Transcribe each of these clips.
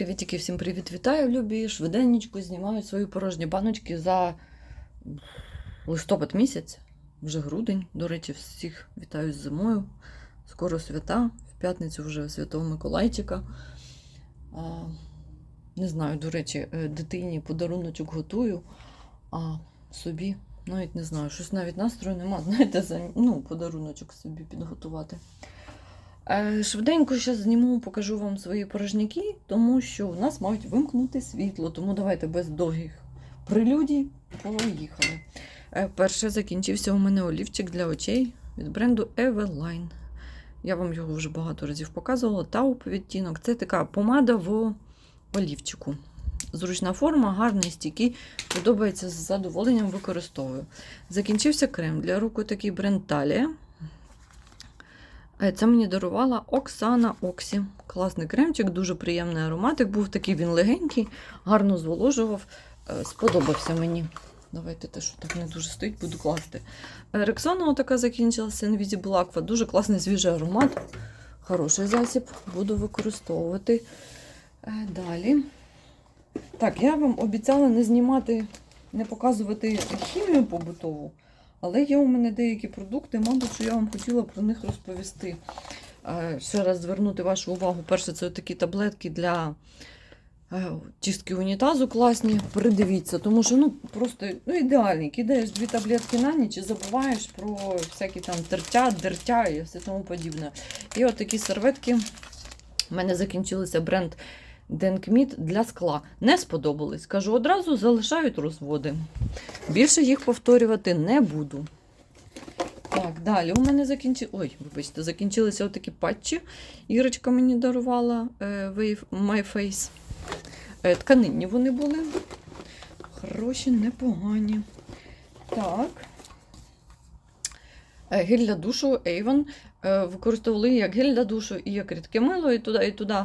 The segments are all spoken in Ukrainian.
Привітики, всім привіт, вітаю, любі. Швиденничко знімаю свої порожні баночки за листопад місяць, вже грудень. До речі, всіх вітаю з зимою. Скоро свята, в п'ятницю вже Святого Миколайчика. Не знаю, до речі, е, дитині подаруночок готую, а собі навіть не знаю, щось навіть настрою нема, знаєте, за, ну, подаруночок собі підготувати. Е, Швиденько зараз зніму, покажу вам свої порожняки, тому що у нас мають вимкнути світло. Тому давайте без довгих прелюдій поїхали. Е, Перше закінчився у мене олівчик для очей від бренду Eveline. Я вам його вже багато разів показувала. Тауп відтінок. Це така помада в олівчику. Зручна форма, гарний, стійкий, подобається з задоволенням використовую. Закінчився крем для рук такий бренд Талія. Це мені дарувала Оксана Оксі. Класний кремчик, дуже приємний ароматик. Був такий він легенький, гарно зволожував. Е, Сподобався мені. Давайте те, що так не дуже стоїть, буду класти. Е, Рексона така закінчилася Invisible Aqua. Дуже класний свіжий аромат. Хороший засіб, буду використовувати. Е, Далі. Так, я вам обіцяла не знімати, не показувати хімію побутову. Але є у мене деякі продукти, мабуть, що я вам хотіла про них розповісти. Ще раз звернути вашу увагу. Перше, це такі таблетки для е, чистки унітазу класні. Придивіться, тому що ну, просто ну, ідеальні. Кидаєш дві таблетки на ніч і забуваєш про всякі там тертя, дертя і все тому подібне. І от такі серветки. У мене закінчилися бренд Денкміт для скла. Не сподобались. Кажу, одразу залишають розводи. Більше їх повторювати не буду. Так, далі у мене закінчи... Ой, вибачте, закінчилися отакі патчі. Ірочка мені дарувала е, My Face. Е, тканинні вони були. Хороші, непогані. Так. Е, Гель душу Avon. Е, Використовували як гель для душу і як рідке мило, і туди, і туди.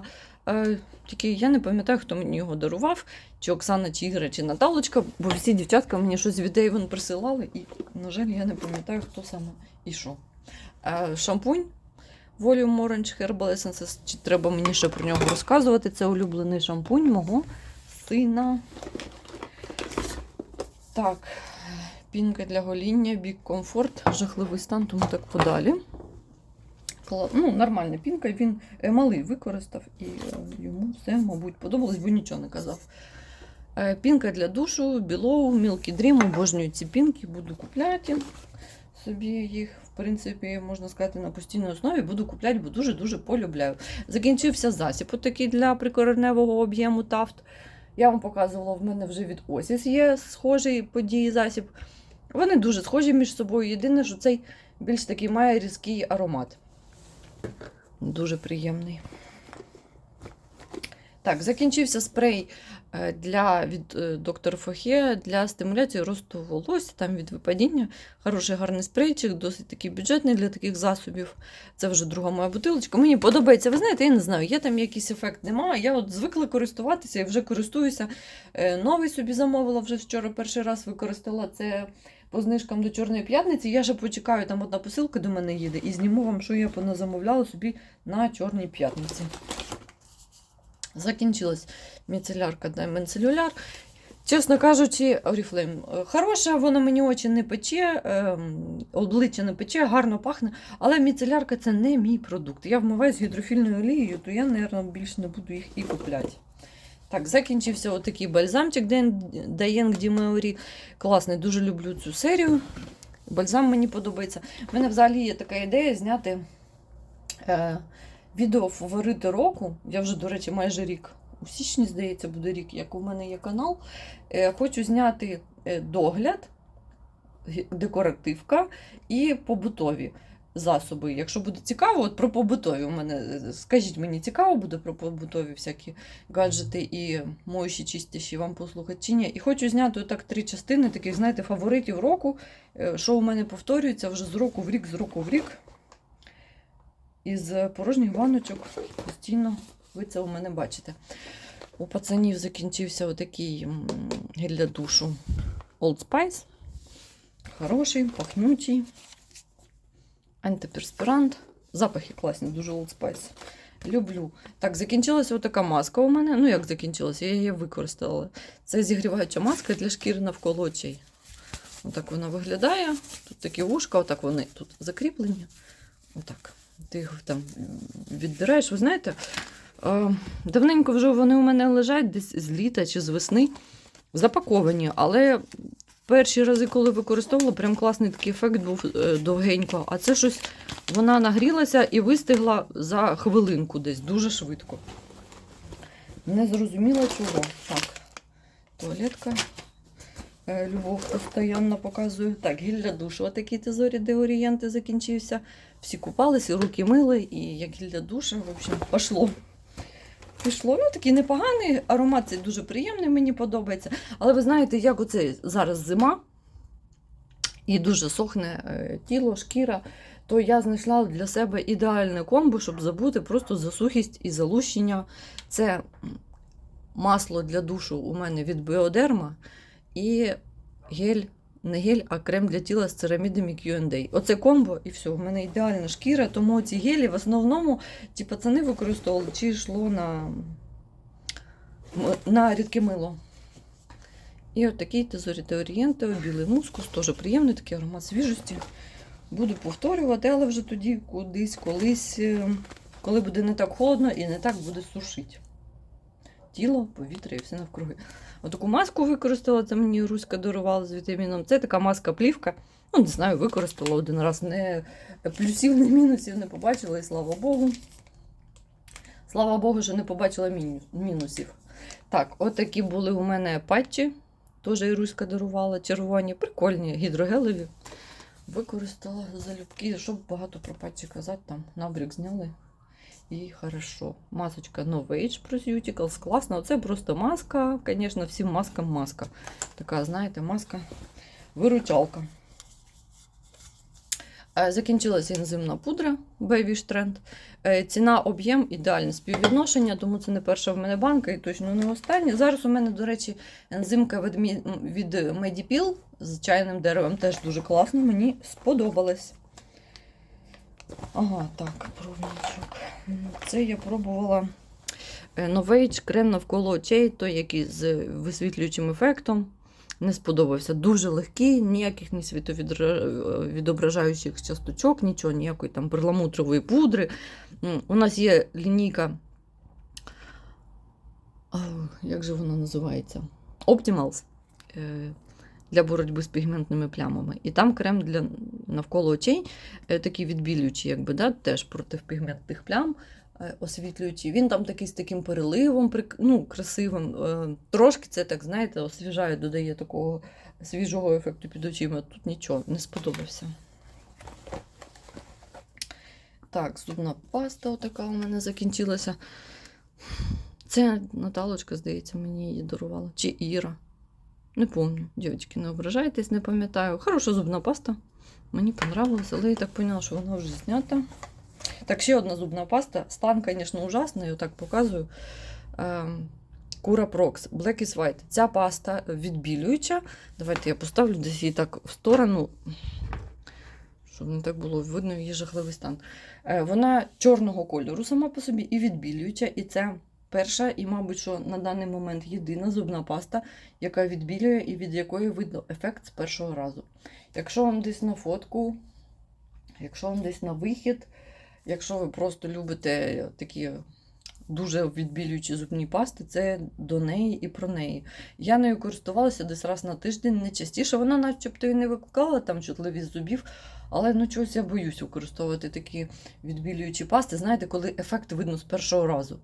Е, Тільки я не пам'ятаю, хто мені його дарував, чи Оксана, чи Ігра, чи Наталочка, бо всі дівчатка мені щось від Avon присилали, і, на жаль, я не пам'ятаю, хто саме і що. Шампунь Volume Orange Herbal Essences. Чи треба мені ще про нього розказувати? Це улюблений шампунь мого сина. Так, пінка для гоління, Big Comfort, жахливий стан, тому так подалі. Ну, нормальна пінка, він е, малий використав і е, йому все, мабуть, подобалось, бо нічого не казав. Е, Пінка для душу, Below, Milky Dream, обожнюю ці пінки, буду купляти собі їх, в принципі, можна сказати, на постійній основі буду купляти, бо дуже-дуже полюбляю. Закінчився засіб отакий для прикореневого об'єму тафт. Я вам показувала, в мене вже від Осіс є схожий події засіб. Вони дуже схожі між собою. Єдине, що цей більш такий має різкий аромат. Дуже приємний. Так, закінчився спрей е, для, від е, доктора Фохе для стимуляції росту волосся, там від випадіння. Хороший гарний спрейчик, досить такий бюджетний для таких засобів. Це вже друга моя бутилочка. Мені подобається. Ви знаєте, я не знаю, є там якийсь ефект, немає. Я от звикла користуватися і вже користуюся. Е, Новий собі замовила вже вчора перший раз використала це по знижкам до Чорної п'ятниці. Я ще почекаю, там одна посилка до мене їде, і зніму вам, що я поназамовляла собі на Чорній п'ятниці. Закінчилась міцелярка Diamond Cellular. Чесно кажучи, е, хороша, вона мені очі не пече, ем, обличчя не пече, гарно пахне, але міцелярка це не мій продукт. Я вмиваюсь гідрофільною олією, то я, мабуть, більше не буду їх і купляти. Так, закінчився отакий бальзамчик Daeng Дімеорі. Класний, дуже люблю цю серію. Бальзам мені подобається. У мене взагалі є така ідея зняти е, відео фаворити року. Я вже, до речі, майже рік. У січні, здається, буде рік, як у мене є канал. Е, хочу зняти е, догляд, декоративка і побутові засоби. Якщо буде цікаво, от про побутові у мене, е, скажіть мені, цікаво буде про побутові всякі гаджети і моющі чистіші вам послухати чи ні. І хочу зняти отак три частини таких, знаєте, фаворитів року, е, що у мене повторюється вже з року в рік, з року в рік. Із порожніх баночок постійно ви це у мене бачите. У пацанів закінчився отакий гель для душу Old Spice. Хороший, пахнючий. Антиперспірант. Запахи класні, дуже Old Spice. Люблю. Так, закінчилася отака маска у мене. Ну, як закінчилася, я її використала. Це зігріваюча маска для шкіри навколо очей. Отак вона виглядає. Тут такі вушка, отак вони тут закріплені. Отак. Ти їх там віддираєш. Ви знаєте, давненько вже вони у мене лежать десь з літа чи з весни. Запаковані, але перші рази, коли використовувала, прям класний такий ефект був е, довгенько. А це щось вона нагрілася і вистигла за хвилинку десь дуже швидко. Не зрозуміла чого. Так, туалетка. Е, Любов постійно показує. Так, гілля душу. Отакий тезорі, де орієнти закінчився. Всі купалися, руки мили, і як гілля душа, в общем, пошло. Пішло. Ну, такий непоганий аромат, цей дуже приємний, мені подобається. Але ви знаєте, як оце зараз зима і дуже сохне е, тіло, шкіра, то я знайшла для себе ідеальне комбо, щоб забути просто засухість і залущення. Це масло для душу у мене від Біодерма і гель, не гель, а крем для тіла з церамідами Q&A. Оце комбо, і все, у мене ідеальна шкіра, тому ці гелі в основному ті пацани використовували, чи йшло на, на рідке мило. І от такий тезоріте орієнте, білий мускус, теж приємний такий аромат свіжості. Буду повторювати, але вже тоді кудись, колись, е, коли буде не так холодно і не так буде сушити. Тіло, повітря і все навкруги. Отаку маску використала, це мені Руська дарувала з вітаміном. Це така маска-плівка. Ну, не знаю, використала один раз. Не плюсів, не мінусів не побачила, і слава Богу. Слава Богу, що не побачила мінусів. Так, от такі були у мене патчі. Теж Іруська дарувала, червоні, прикольні, гідрогелеві. Використала залюбки, щоб багато про патчі казати, там набрік зняли. І хорошо. Масочка No Age Proseuticals. Класно. Оце просто маска. Звісно, всім маскам маска. Така, знаєте, маска виручалка. Закінчилася ензимна пудра Babysh Trend. Е, Ціна, об'єм, ідеальне співвідношення, тому це не перша в мене банка і точно не остання. Зараз у мене, до речі, ензимка від, Medipil з чайним деревом теж дуже класно, мені сподобалось. Ага, так, пробничок. Це я пробувала е, Novage крем навколо очей, той, який з висвітлюючим ефектом. Не сподобався. Дуже легкий, ніяких ні світовідображаючих часточок, нічого, ніякої там перламутрової пудри. У нас є лінійка. Як же вона називається? Optimals е, для боротьби з пігментними плямами. І там крем для навколо очей, е, такий відбілюючий, якби, да, теж проти пігментних плям. е, Освітлюючий. Він там такий з таким переливом, ну, красивим. е, Трошки це так, знаєте, освіжає, додає такого свіжого ефекту під очима. Тут нічого, не сподобався. Так, зубна паста отака у мене закінчилася. Це Наталочка, здається, мені її дарувала. Чи Іра. Не пам'ятаю. Дівчатки, не ображайтесь, не пам'ятаю. Хороша зубна паста. Мені понравилось, але я так поняла, що вона вже знята. Так, ще одна зубна паста. Стан, звісно, ужасний, я так показую. Ем, Кура Прокс, Black is White. Ця паста відбілююча. Давайте я поставлю десь її так в сторону, щоб не так було видно її жахливий стан. Е, Вона чорного кольору сама по собі і відбілююча. І це перша, і, мабуть, що на даний момент єдина зубна паста, яка відбілює і від якої видно ефект з першого разу. Якщо вам десь на фотку, якщо вам десь на вихід, якщо ви просто любите такі дуже відбілюючі зубні пасти, це до неї і про неї. Я нею користувалася десь раз на тиждень, не частіше. Вона начебто і не викликала там чутливість зубів, але ну чогось я боюсь використовувати такі відбілюючі пасти. Знаєте, коли ефект видно з першого разу.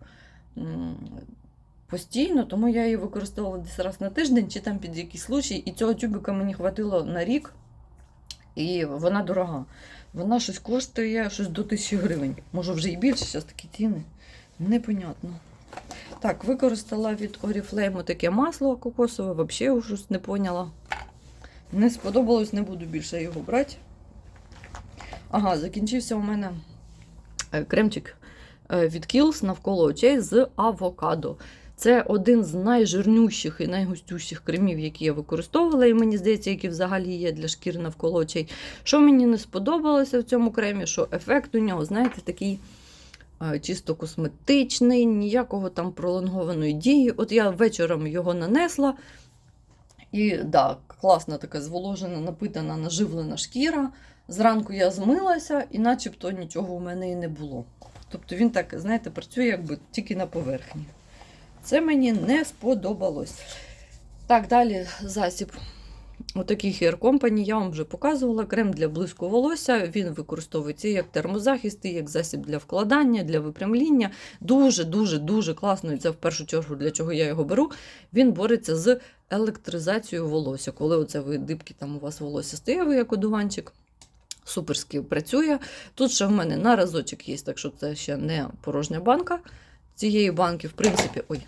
Постійно, тому я її використовувала десь раз на тиждень чи там під якийсь случай, і цього тюбика мені хватило на рік, і вона дорога. Вона щось коштує щось до тисячі гривень. Може вже і більше, зараз такі ціни. Непонятно. Так, використала від Oriflame таке масло кокосове, взагалі щось не поняла. Не сподобалось, не буду більше його брати. Ага, закінчився у мене е, кремчик е, від Kiehl's навколо очей з авокадо. Це один з найжирнющих і найгустющих кремів, які я використовувала, і мені здається, які взагалі є для шкіри навколо очей. Що мені не сподобалося в цьому кремі, що ефект у нього, знаєте, такий е, чисто косметичний, ніякого там пролонгованої дії. От я вечором його нанесла. І да, класна така зволожена, напитана, наживлена шкіра. Зранку я змилася, і начебто нічого у мене і не було. Тобто він так, знаєте, працює якби тільки на поверхні. Це мені не сподобалось. Так, далі засіб. Отакий Hair Company, я вам вже показувала. Крем для блиску волосся. Він використовується як термозахист, і як засіб для вкладання, для випрямління. Дуже-дуже дуже класно. І це в першу чергу, для чого я його беру. Він бореться з електризацією волосся. Коли оце ви дибки, там у вас волосся стає, ви як одуванчик. Суперськи працює. Тут ще в мене на разочок є, так що це ще не порожня банка. Цієї банки, в принципі, ой,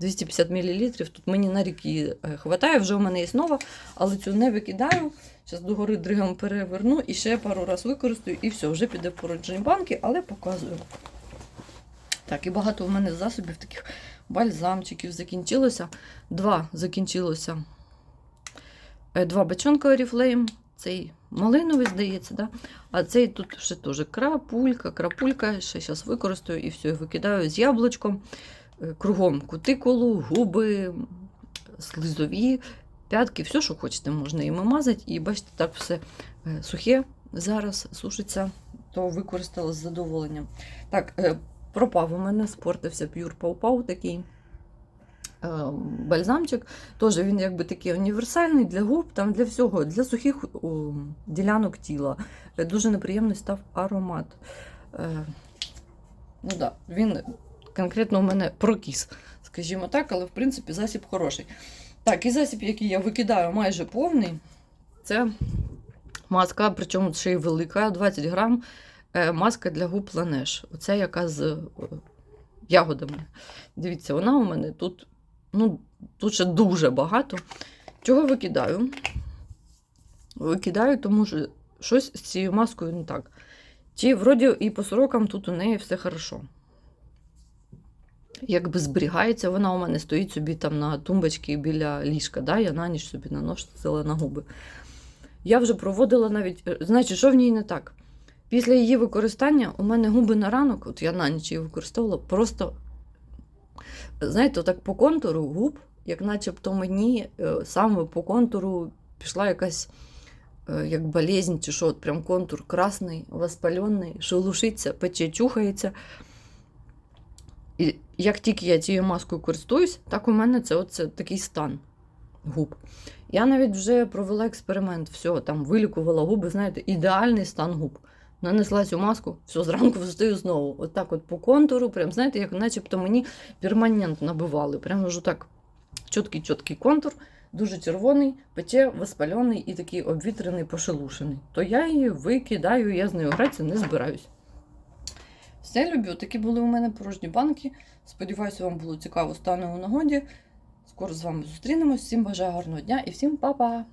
250 мл. Тут мені на рік її е, хватає, вже у мене є нова, але цю не викидаю. Зараз догори дригом переверну і ще пару раз використаю, і все, вже піде в порожні банки, але показую. Так, і багато в мене засобів таких бальзамчиків закінчилося. Два закінчилося. Е, Два бачонка Oriflame. Цей малиновий, здається, да? а цей тут ще теж крапулька, крапулька. Ще зараз використаю і все, викидаю з яблучком. Е, Кругом кутикулу, губи, слизові, п'ятки, все, що хочете, можна іми мазати. І бачите, так все е, сухе зараз сушиться, то використала з задоволенням. Так, е, пропав у мене, спортився Pau Pau такий бальзамчик. Теж він якби такий універсальний для губ, там для всього, для сухих о, ділянок тіла. Е, Дуже неприємний став аромат. Е, Ну да, він конкретно у мене прокіс, скажімо так, але в принципі засіб хороший. Так, і засіб, який я викидаю майже повний, це маска, причому ще й велика, 20 грам. е, Маска для губ Ланеш. Оця яка з е, ягодами. Дивіться, вона у мене тут, ну, тут ще дуже багато. Чого викидаю? Викидаю, тому що щось з цією маскою не так. Чи вроді і по сорокам тут у неї все хорошо. Якби зберігається, вона у мене стоїть собі там на тумбочці біля ліжка. Да? Я на ніч собі наносила на губи. Я вже проводила навіть. е, Значить, що в ній не так? Після її використання у мене губи на ранок, от я на ніч її використовувала, просто, знаєте, так по контуру губ, як начебто мені е, саме по контуру пішла якась е, як болезнь, чи що, от прям контур красний, воспалений, шелушиться, пече, чухається. І як тільки я цією маскою користуюсь, так у мене це оце такий стан губ. Я навіть вже провела експеримент, все, там вилікувала губи, знаєте, ідеальний стан губ. Нанесла цю маску, все, зранку встаю знову. От так от по контуру, прям, знаєте, як начебто мені перманент набивали. Прям вже так чіткий-чіткий контур, дуже червоний, пече, воспалений і такий обвітрений, пошелушений. То я її викидаю, я з нею гратися не збираюсь. Все, любі, такі були у мене порожні банки. Сподіваюся, вам було цікаво, стане у нагоді. Скоро з вами зустрінемось. Всім бажаю гарного дня і всім па-па!